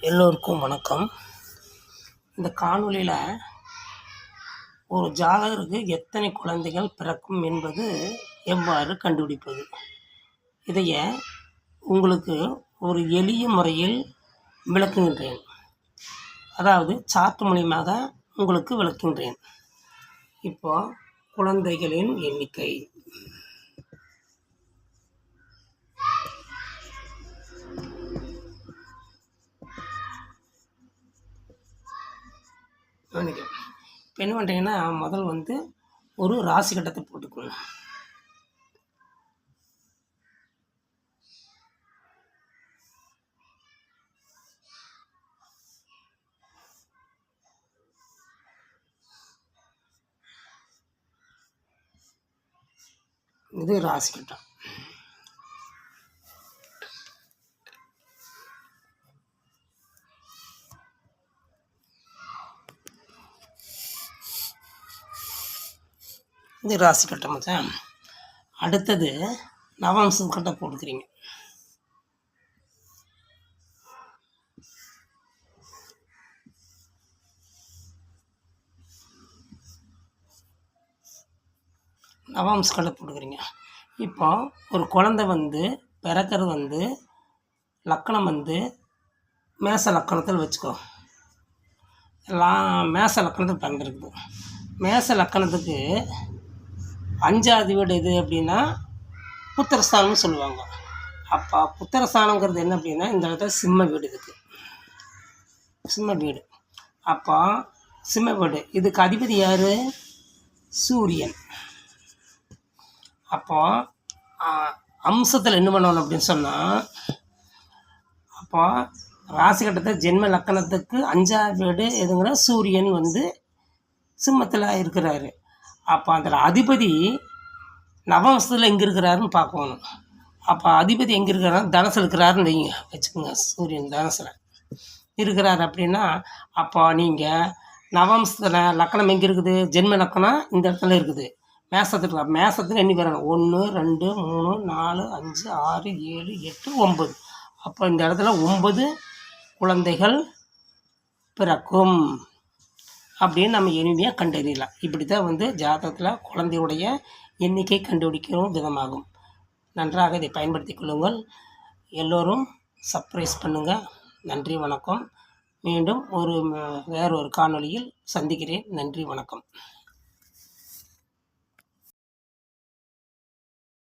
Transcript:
எல்லோருக்கும் வணக்கம். இந்த காணொலியில் ஒரு ஜாதகருக்கு எத்தனை குழந்தைகள் பிறக்கும் என்பது எவ்வாறு கண்டுபிடிப்பது? இதைய உங்களுக்கு ஒரு எளிய முறையில் விளக்குகின்றேன். அதாவது சார்ட் மூலியமாக உங்களுக்கு விளக்குகின்றேன். இப்போ குழந்தைகளின் எண்ணிக்கை. கவனிக்க இப்போ என்ன பண்ணுறீங்கன்னா முதல் வந்து ஒரு ராசி கட்டத்தை போட்டுக்கணும் இது ராசி கட்டம். இது ராசி கட்டம் மச்சான் அடுத்தது நவாம்சம் கட்டம் போட்டுக்கிறீங்க. நவாம்ஸ் கடை போட்டுக்கிறீங்க. இப்போ ஒரு குழந்தை வந்து பிறக்கிறது வந்து லக்கணம் வந்து மேச லக்கணத்தில் வச்சுக்கோ. எல்லாம் மேச லக்கணத்தில் பிறந்திருக்குது மேச லக்கணத்துக்கு அஞ்சாவது வீடு எது அப்படின்னா புத்திரஸ்தானம்னு சொல்லுவாங்க. அப்போ புத்திரஸ்தானங்கிறது என்ன அப்படின்னா இந்த இடத்துல சிம்ம வீடு இதுக்கு சிம்ம வீடு. அப்போ சிம்ம வீடு. இதுக்கு அதிபதி யார்? சூரியன். அப்போ அம்சத்தில் என்ன பண்ணணும் அப்படின்னு சொன்னால் அப்போ ராசி கட்டத்தை ஜென்ம லக்கணத்துக்கு அஞ்சாவது வீடு எதுங்கிற சூரியன் வந்து சிம்மத்தில் இருக்கிறாரு. அப்போ அதில் அதிபதி நவம்சத்தில் எங்கே இருக்கிறாருன்னு பார்க்கணும். அப்போ அதிபதி எங்கே இருக்கிறாரு? தனசில் இருக்கிறாருன்னு வைங்க. வச்சுக்கோங்க சூரியன் தனசில் இருக்கிறார் அப்படின்னா அப்போ நீங்கள் நவம்சத்தில் லக்கணம் எங்கே இருக்குது? ஜென்ம லக்கணம் இந்த இடத்துல இருக்குது. மேசத்துக்கு மேசத்துக்கு எண்ணி வரணும் ஒன்று ரெண்டு மூணு நாலு அஞ்சு ஆறு ஏழு எட்டு ஒம்பது அப்போ இந்த இடத்துல ஒம்பது குழந்தைகள் பிறக்கும். அப்படின்னு நம்ம எளிமையாக கண்டறியலாம். இப்படி தான் வந்து ஜாதகத்தில் குழந்தையுடைய எண்ணிக்கை கண்டுபிடிக்கும் விதமாகும். நன்றாக இதை பயன்படுத்தி கொள்ளுங்கள். எல்லோரும் சர்ப்ரைஸ் பண்ணுங்கள் நன்றி வணக்கம். மீண்டும் ஒரு வேறொரு காணொளியில் சந்திக்கிறேன். நன்றி வணக்கம்.